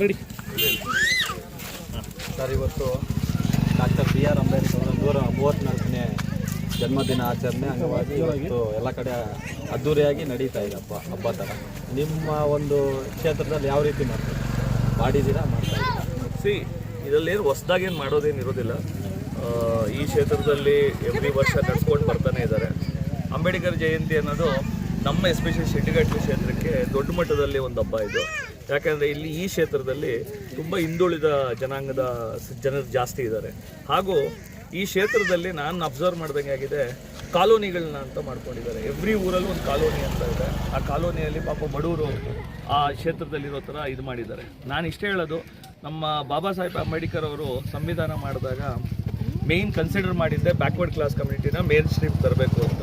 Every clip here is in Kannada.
ರೆಡಿ ಸರ್ ಇವತ್ತು ಡಾಕ್ಟರ್ ಬಿ ಆರ್ ಅಂಬೇಡ್ಕರ್ ನೂರ ಮೂವತ್ತ್ನಾಲ್ಕನೇ ಜನ್ಮದಿನ ಆಚರಣೆ ಅಂಗವಾಗಿ ಇವತ್ತು ಎಲ್ಲ ಕಡೆ ಅದ್ಧೂರಿಯಾಗಿ ನಡೀತಾ ಇದೆ ಹಬ್ಬ ಹಬ್ಬ ಥರ. ನಿಮ್ಮ ಒಂದು ಕ್ಷೇತ್ರದಲ್ಲಿ ಯಾವ ರೀತಿ ಮಾಡ್ತೀರಾ? ಮಾಡಿದ್ದೀರಾ ಮಾಡ್ತಾ ಇದ್ದೀರಾ? ಸಿ ಇದರಲ್ಲೇನು ಹೊಸ್ದಾಗೇನು ಮಾಡೋದೇನು ಇರೋದಿಲ್ಲ. ಈ ಕ್ಷೇತ್ರದಲ್ಲಿ ಎವ್ರಿ ವರ್ಷ ನಡ್ಕೊಂಡು ಬರ್ತಾನೆ ಇದ್ದಾರೆ. ಅಂಬೇಡ್ಕರ್ ಜಯಂತಿ ಅನ್ನೋದು ನಮ್ಮ ಎಸ್ಪೆಷಲಿ ಶೆಟ್ಟಿಗಟ್ಟಿ ಕ್ಷೇತ್ರಕ್ಕೆ ದೊಡ್ಡ ಮಟ್ಟದಲ್ಲಿ ಒಂದು ಹಬ್ಬ ಇದು. ಯಾಕೆಂದರೆ ಇಲ್ಲಿ ಈ ಕ್ಷೇತ್ರದಲ್ಲಿ ತುಂಬ ಹಿಂದುಳಿದ ಜನಾಂಗದ ಜನರು ಜಾಸ್ತಿ ಇದ್ದಾರೆ. ಹಾಗೂ ಈ ಕ್ಷೇತ್ರದಲ್ಲಿ ನಾನು ಅಬ್ಸರ್ವ್ ಮಾಡ್ದಂಗೆ ಆಗಿದೆ, ಕಾಲೋನಿಗಳನ್ನ ಅಂತ ಮಾಡ್ಕೊಂಡಿದ್ದಾರೆ. ಎವ್ರಿ ಊರಲ್ಲೂ ಒಂದು ಕಾಲೋನಿ ಅಂತ ಇದೆ. ಆ ಕಾಲೋನಿಯಲ್ಲಿ ಪಾಪ ಬಡವರು ಆ ಕ್ಷೇತ್ರದಲ್ಲಿರೋ ಥರ ಇದು ಮಾಡಿದ್ದಾರೆ. ನಾನು ಇಷ್ಟೇ ಹೇಳೋದು, ನಮ್ಮ ಬಾಬಾ ಸಾಹೇಬ್ ಅಂಬೇಡ್ಕರ್ ಅವರು ಸಂವಿಧಾನ ಮಾಡಿದಾಗ ಮೇಯ್ನ್ ಕನ್ಸಿಡರ್ ಮಾಡಿದ್ದೆ ಬ್ಯಾಕ್ವರ್ಡ್ ಕ್ಲಾಸ್ ಕಮ್ಯುನಿಟಿನ ಮೇನ್ ಸ್ಟ್ರೀಮ್ ತರಬೇಕು ಅಂತ.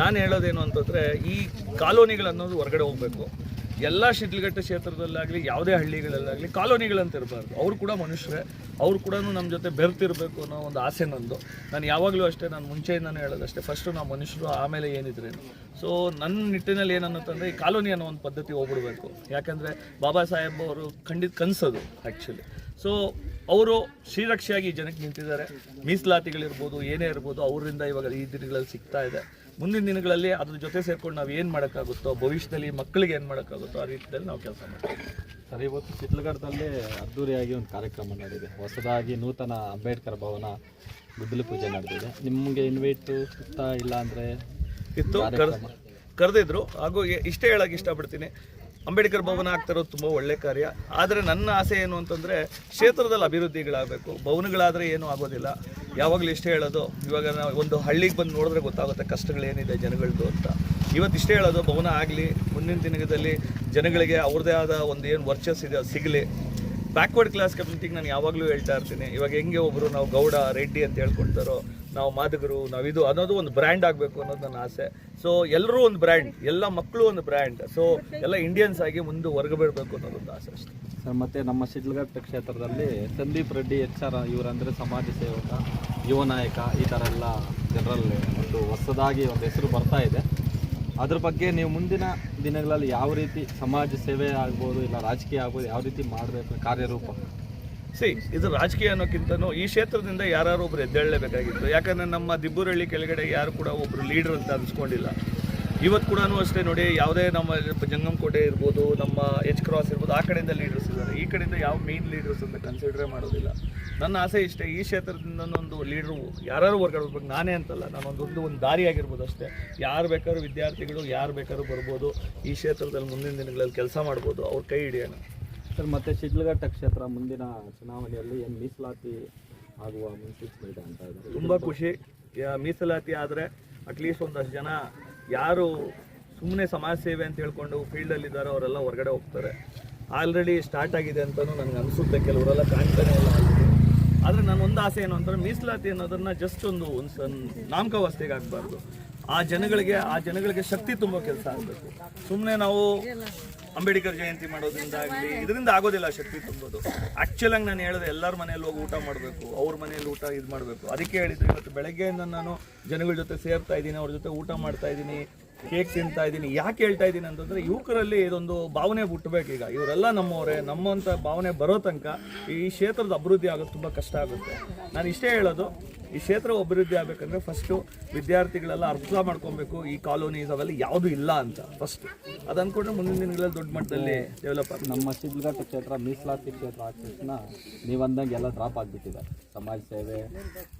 ನಾನು ಹೇಳೋದೇನು ಅಂತಂದರೆ, ಈ ಕಾಲೋನಿಗಳನ್ನೋದು ಹೊರಗಡೆ ಹೋಗಬೇಕು. ಎಲ್ಲ ಶಿಡ್ಲಘಟ್ಟ ಕ್ಷೇತ್ರದಲ್ಲಾಗಲಿ, ಯಾವುದೇ ಹಳ್ಳಿಗಳಲ್ಲಾಗಲಿ ಕಾಲೋನಿಗಳಂತ ಇರಬಾರ್ದು. ಅವರು ಕೂಡ ಮನುಷ್ಯರೇ. ಅವ್ರು ಕೂಡ ನಮ್ಮ ಜೊತೆ ಬೆರ್ತಿರಬೇಕು ಅನ್ನೋ ಒಂದು ಆಸೆ ನಂದು. ನಾನು ಯಾವಾಗಲೂ ಅಷ್ಟೇ, ನಾನು ಮುಂಚೆಯಿಂದನೇ ಹೇಳೋದಷ್ಟೇ ಫಸ್ಟು ನಾವು ಮನುಷ್ಯರು, ಆಮೇಲೆ ಏನಿದ್ರೇನು ಸೊ ನನ್ನ ನಿಟ್ಟಿನಲ್ಲಿ ಏನನ್ನತ್ತಂದರೆ ಈ ಕಾಲೋನಿ ಅನ್ನೋ ಒಂದು ಪದ್ಧತಿ ಹೋಗ್ಬಿಡ್ಬೇಕು. ಯಾಕಂದರೆ, ಬಾಬಾ ಸಾಹೇಬ್ ಅವರು ಖಂಡಿತ ಕನಸದು ಆ್ಯಕ್ಚುಲಿ ಸೊ ಅವರು ಶ್ರೀರಕ್ಷೆಯಾಗಿ ಜನಕ್ಕೆ ನಿಂತಿದ್ದಾರೆ. ಮೀಸಲಾತಿಗಳಿರ್ಬೋದು ಏನೇ ಇರ್ಬೋದು ಅವರಿಂದ ಇವಾಗ ಈ ದಿನಗಳಲ್ಲಿ ಸಿಗ್ತಾ ಇದೆ. ಮುಂದಿನ ದಿನಗಳಲ್ಲಿ ಅದ್ರ ಜೊತೆ ಸೇರ್ಕೊಂಡು ನಾವು ಏನು ಮಾಡೋಕ್ಕಾಗುತ್ತೋ ಭವಿಷ್ಯದಲ್ಲಿ ಮಕ್ಕಳಿಗೆ ಏನು ಮಾಡೋಕ್ಕಾಗುತ್ತೋ ಆ ರೀತಿಯಲ್ಲಿ ನಾವು ಕೆಲಸ ಮಾಡ್ತೀವಿ. ಸರ್ ಇವತ್ತು ಚಿತ್ರಗಡದಲ್ಲಿ ಅದ್ದೂರಿಯಾಗಿ ಒಂದು ಕಾರ್ಯಕ್ರಮ ನಡೆದಿದೆ. ಹೊಸದಾಗಿ ನೂತನ ಅಂಬೇಡ್ಕರ್ ಭವನ ಗುದ್ದಲು ಪೂಜೆ ನಡೆದಿದೆ. ನಿಮಗೆ ಇನ್ವೈಟು ಇಲ್ಲ ಅಂದರೆ ಇತ್ತು ಕರ್ ಕರೆದಿದ್ರು. ಹಾಗೂ ಇಷ್ಟೇ ಹೇಳೋಕ್ಕೆ ಇಷ್ಟಪಡ್ತೀನಿ. ಅಂಬೇಡ್ಕರ್ ಭವನ ಆಗ್ತಿರೋದು ತುಂಬ ಒಳ್ಳೆ ಕಾರ್ಯ. ಆದರೆ ನನ್ನ ಆಸೆ ಏನು ಅಂತಂದರೆ ಕ್ಷೇತ್ರದಲ್ಲಿ ಅಭಿವೃದ್ಧಿಗಳಾಗಬೇಕು. ಭವನಗಳಾದರೆ ಏನೂ ಆಗೋದಿಲ್ಲ. ಯಾವಾಗಲೂ ಇಷ್ಟೇ ಹೇಳೋದು, ಇವಾಗ ನಾವು ಒಂದು ಹಳ್ಳಿಗೆ ಬಂದು ನೋಡಿದ್ರೆ ಗೊತ್ತಾಗುತ್ತೆ ಕಷ್ಟಗಳೇನಿದೆ ಜನಗಳದ್ದು ಅಂತ. ಇವತ್ತು ಇಷ್ಟೇ ಹೇಳೋದು, ಭವನ ಆಗಲಿ, ಮುಂದಿನ ದಿನದಲ್ಲಿ ಜನಗಳಿಗೆ ಅವ್ರದ್ದೇ ಆದ ಒಂದು ಏನು ವರ್ಚಸ್ ಇದೆ, ಅದು ಸಿಗಲಿ. ಬ್ಯಾಕ್ವರ್ಡ್ ಕ್ಲಾಸ್ ಕಮ್ಯುನಿಟಿಗೆ ನಾನು ಯಾವಾಗಲೂ ಹೇಳ್ತಾ ಇರ್ತೀನಿ. ಇವಾಗ ಹೆಂಗೆ ಒಬ್ಬರು ನಾವು ಗೌಡ, ರೆಡ್ಡಿ ಅಂತ ಹೇಳ್ಕೊಳ್ತಾರೋ ನಾವು ಮಾದಕರು ನಾವಿದು ಅನ್ನೋದು ಒಂದು ಬ್ರ್ಯಾಂಡ್ ಆಗಬೇಕು ಅನ್ನೋದು ನನ್ನ ಆಸೆ. ಸೊ ಎಲ್ಲರೂ ಒಂದು ಬ್ರ್ಯಾಂಡ್ ಎಲ್ಲ ಮಕ್ಕಳು ಒಂದು ಬ್ರ್ಯಾಂಡ್ ಸೊ ಎಲ್ಲ ಇಂಡಿಯನ್ಸ್ ಆಗಿ ಮುಂದೆ ಹೊರಗಬಿಡಬೇಕು ಅನ್ನೋದು ಒಂದು ಆಸೆ ಅಷ್ಟೇ. ಸರ್, ಮತ್ತೆ ನಮ್ಮ ಶಿಡ್ಲಘಟ್ಟ ಕ್ಷೇತ್ರದಲ್ಲಿ ಸಂದೀಪ್ ರೆಡ್ಡಿ, ಎಚ್ ಆರ್, ಇವರಂದರೆ ಸಮಾಜ ಸೇವಕ, ಯುವ ನಾಯಕ, ಈ ಥರ ಎಲ್ಲ ಜನರಲ್ಲಿ ಒಂದು ಹೊಸದಾಗಿ ಒಂದು ಹೆಸರು ಬರ್ತಾ ಇದೆ. ಅದ್ರ ಬಗ್ಗೆ ನೀವು ಮುಂದಿನ ದಿನಗಳಲ್ಲಿ ಯಾವ ರೀತಿ ಸಮಾಜ ಸೇವೆ ಆಗ್ಬೋದು, ಇಲ್ಲ ರಾಜಕೀಯ ಆಗ್ಬೋದು, ಯಾವ ರೀತಿ ಮಾಡಬೇಕು, ಕಾರ್ಯರೂಪ? ಸಿ ಇದು ರಾಜಕೀಯ ಅನ್ನೋಕ್ಕಿಂತನೂ ಈ ಕ್ಷೇತ್ರದಿಂದ ಯಾರು ಒಬ್ರು ಎದ್ದೇಳಲೇಬೇಕಾಗಿತ್ತು. ಯಾಕಂದರೆ ನಮ್ಮ ದಿಬ್ಬುರಳ್ಳಿ ಕೆಳಗಡೆ ಯಾರು ಕೂಡ ಒಬ್ಬರು ಲೀಡರ್ ಅಂತ ಅನ್ಸ್ಕೊಂಡಿಲ್ಲ. ಇವತ್ತು ಕೂಡ ಅಷ್ಟೇ ನೋಡಿ, ಯಾವುದೇ ನಮ್ಮ ಜಂಗಮಕೋಟೆ ಇರ್ಬೋದು, ನಮ್ಮ ಎಚ್ ಕ್ರಾಸ್ ಇರ್ಬೋದು, ಆ ಕಡೆಯಿಂದ ಲೀಡರ್ಸ್ ಇದ್ದಾರೆ. ಈ ಕಡೆಯಿಂದ ಯಾವ ಮೇನ್ ಲೀಡರ್ಸ್ ಅಂತ ಕನ್ಸಿಡರೇ ಮಾಡೋದಿಲ್ಲ. ನನ್ನ ಆಸೆ ಇಷ್ಟೇ, ಈ ಕ್ಷೇತ್ರದಿಂದ ಒಂದು ಲೀಡ್ರು ಯಾರು ಹೊರಗಡೆ ನಾನೇ ಅಂತಲ್ಲ, ನಾನೊಂದೊಂದು ಒಂದು ದಾರಿ ಆಗಿರ್ಬೋದು ಅಷ್ಟೇ. ಯಾರು ಬೇಕಾದ್ರೂ ವಿದ್ಯಾರ್ಥಿಗಳು, ಯಾರು ಬೇಕಾದ್ರೂ ಬರ್ಬೋದು. ಈ ಕ್ಷೇತ್ರದಲ್ಲಿ ಮುಂದಿನ ದಿನಗಳಲ್ಲಿ ಕೆಲಸ ಮಾಡ್ಬೋದು. ಅವ್ರ ಕೈ ಹಿಡಿಯೋಣ. ಸರ್, ಮತ್ತೆ ಶಿಡ್ಲಘಟ್ಟ ಕ್ಷೇತ್ರ ಮುಂದಿನ ಚುನಾವಣೆಯಲ್ಲಿ ಏನು ಮೀಸಲಾತಿ ಆಗುವ ಮುನ್ಸೂಚನೆ ಅಂತ ಇದ್ದಾರೆ. ತುಂಬ ಖುಷಿ. ಮೀಸಲಾತಿ ಆದರೆ ಅಟ್ಲೀಸ್ಟ್ ಒಂದಷ್ಟು ಜನ ಯಾರು ಸುಮ್ಮನೆ ಸಮಾಜ ಸೇವೆ ಅಂತ ಹೇಳ್ಕೊಂಡು ಫೀಲ್ಡಲ್ಲಿ ಇದ್ದಾರೋ, ಅವರೆಲ್ಲ ಹೊರಗಡೆ ಹೋಗ್ತಾರೆ. ಆಲ್ರೆಡಿ ಸ್ಟಾರ್ಟ್ ಆಗಿದೆ ಅಂತಲೂ ನನಗೆ ಅನಿಸುತ್ತೆ, ಕೆಲವರೆಲ್ಲ ಕಾಣ್ತಾನೆ ಇಲ್ಲ ಆದರೆ ನನ್ನ ಒಂದು ಆಸೆ ಏನು ಅಂತಂದ್ರೆ ಮೀಸಲಾತಿ ಅನ್ನೋದನ್ನ ಜಸ್ಟ್ ಒಂದು ಒಂದು ನಾಮಕಾವಸ್ಥೆಗೆ ಆಗಬಾರ್ದು ಆ ಜನಗಳಿಗೆ ಆ ಜನಗಳಿಗೆ ಶಕ್ತಿ ತುಂಬೋ ಕೆಲಸ ಆಗಬೇಕು. ಸುಮ್ಮನೆ ನಾವು ಅಂಬೇಡ್ಕರ್ ಜಯಂತಿ ಮಾಡೋದ್ರಿಂದ ಆಗಲಿ ಇದರಿಂದ ಆಗೋದಿಲ್ಲ ಶಕ್ತಿ ತುಂಬೋದು. ಆ್ಯಕ್ಚುಲ್ ಆಗಿ ನಾನು ಹೇಳಿದೆ, ಎಲ್ಲರ ಮನೆಯಲ್ಲಿ ಹೋಗಿ ಊಟ ಮಾಡಬೇಕು, ಅವ್ರ ಮನೆಯಲ್ಲಿ ಊಟ ಇದು ಮಾಡಬೇಕು. ಅದಕ್ಕೆ ಹೇಳಿದ್ದು ಇವತ್ತು ಬೆಳಗ್ಗೆಯಿಂದ ನಾನು ಜನಗಳ ಜೊತೆ ಸೇರ್ತಾ ಇದ್ದೀನಿ, ಅವ್ರ ಜೊತೆ ಊಟ ಮಾಡ್ತಾ ಇದ್ದೀನಿ, ಕೇಕ್ ತಿಂತಾ ಇದ್ದೀನಿ. ಯಾಕೆ ಹೇಳ್ತಾ ಇದ್ದೀನಿ ಅಂತಂದರೆ, ಯುವಕರಲ್ಲಿ ಇದೊಂದು ಭಾವನೆ ಹುಟ್ಟಬೇಕು ಈಗ. ಇವರೆಲ್ಲ ನಮ್ಮವರೇ ನಮ್ಮಂಥ ಭಾವನೆ ಬರೋ ತನಕ ಈ ಕ್ಷೇತ್ರದ ಅಭಿವೃದ್ಧಿ ಆಗೋದು ತುಂಬ ಕಷ್ಟ ಆಗುತ್ತೆ. ನಾನು ಇಷ್ಟೇ ಹೇಳೋದು ಈ ಕ್ಷೇತ್ರ ಅಭಿವೃದ್ಧಿ ಆಗಬೇಕಂದ್ರೆ ಫಸ್ಟು ವಿದ್ಯಾರ್ಥಿಗಳೆಲ್ಲ ಅರ್ಥ ಮಾಡ್ಕೊಬೇಕು. ಈ ಕಾಲೋನೀಸ್ ಅವೆಲ್ಲ ಯಾವುದು ಇಲ್ಲ ಅಂತ ಫಸ್ಟ್ ಅದು ಅಂದ್ಕೊಂಡ್ರೆ ಮುಂದಿನ ದಿನಗಳಲ್ಲಿ ದೊಡ್ಡ ಮಟ್ಟದಲ್ಲಿ ಡೆವಲಪ್ ಆಗ್ತದೆ. ನಮ್ಮ ಶಿಡ್ಲಘಟ್ಟ ಕ್ಷೇತ್ರ ಮೀಸಲಾತಿ ಕ್ಷೇತ್ರ ಆದ ತಕ್ಷಣ ನೀವು ಅಂದಂಗೆ ಎಲ್ಲ ಡ್ರಾಪ್ ಆಗಿಬಿಟ್ಟಿದೆ. ಸಮಾಜ ಸೇವೆ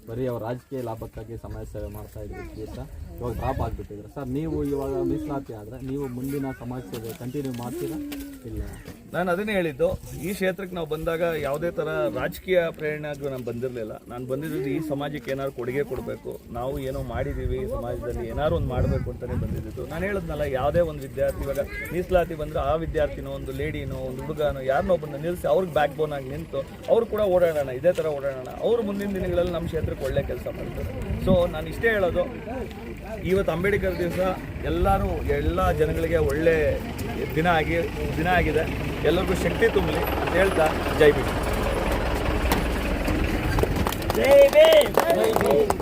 ಬರೀ ಅವ್ರ ರಾಜಕೀಯ ಲಾಭಕ್ಕಾಗಿ ಸಮಾಜ ಸೇವೆ ಮಾಡ್ತಾ ಇದ್ರು ಕ್ಷೇತ್ರ ಇವಾಗ ಡ್ರಾಪ್ ಆಗಿಬಿಟ್ಟಿದ್ರೆ ಸರ್ ನೀವು ಇವಾಗ ಮೀಸಲಾತಿ ಆದರೆ ನೀವು ಮುಂದಿನ ಸಮಾಜ ಸೇವೆ ಕಂಟಿನ್ಯೂ ಮಾಡ್ತೀರಾ? ಇಲ್ಲ. ನಾನು ಅದನ್ನೇ ಹೇಳಿದ್ದು ಈ ಕ್ಷೇತ್ರಕ್ಕೆ ನಾವು ಬಂದಾಗ ಯಾವುದೇ ಥರ ರಾಜಕೀಯ ಪ್ರೇರಣೆಗೂ ನಾನು ಬಂದಿರಲಿಲ್ಲ. ನಾನು ಬಂದಿರೋದು ಈ ಸಮಾಜಕ್ಕೆ ಏನಾದ್ರು ಕೊಡುಗೆ ಕೊಡಬೇಕು, ನಾವು ಏನೋ ಮಾಡಿದ್ದೀವಿ ಸಮಾಜದಲ್ಲಿ ಏನಾದ್ರು ಒಂದು ಮಾಡಬೇಕು ಅಂತಲೇ ಬಂದಿದ್ದು. ನಾನು ಹೇಳಿದ್ನಲ್ಲ, ಯಾವುದೇ ಒಂದು ವಿದ್ಯಾರ್ಥಿ, ಇವಾಗ ಮೀಸಲಾತಿ ಬಂದರೆ ಆ ವಿದ್ಯಾರ್ಥಿನೋ, ಒಂದು ಲೇಡಿನೋ, ಒಂದು ಹುಡುಗನೋ ಯಾರನ್ನೋ ಒಬ್ಬನ ನಿಲ್ಲಿಸಿ ಅವ್ರಿಗೆ ಬ್ಯಾಕ್ ಬೋನ್ ಆಗಿ ನಿಂತು ಅವ್ರು ಕೂಡ ಓಡಾಡೋಣ, ಇದೇ ಥರ ಓಡಾಡೋಣ. ಅವರು ಮುಂದಿನ ದಿನಗಳಲ್ಲಿ ನಮ್ಮ ಕ್ಷೇತ್ರಕ್ಕೆ ಒಳ್ಳೆ ಕೆಲಸ ಮಾಡ್ತಾರೆ. ಸೊ ನಾನು ಇಷ್ಟೇ ಹೇಳೋದು, ಇವತ್ತು ಅಂಬೇಡ್ಕರ್ ದಿವಸ ಎಲ್ಲರೂ, ಎಲ್ಲ ಜನಗಳಿಗೆ ಒಳ್ಳೆ ದಿನ ಆಗಿ, ದಿನ ಆಗಿದೆ. ಎಲ್ಲರಿಗೂ ಶಕ್ತಿ ತುಂಬಲಿ ಅಂತ ಹೇಳ್ತಾ, ಜೈ ಭೀಮ್. ಜೈ ಭೀಮ್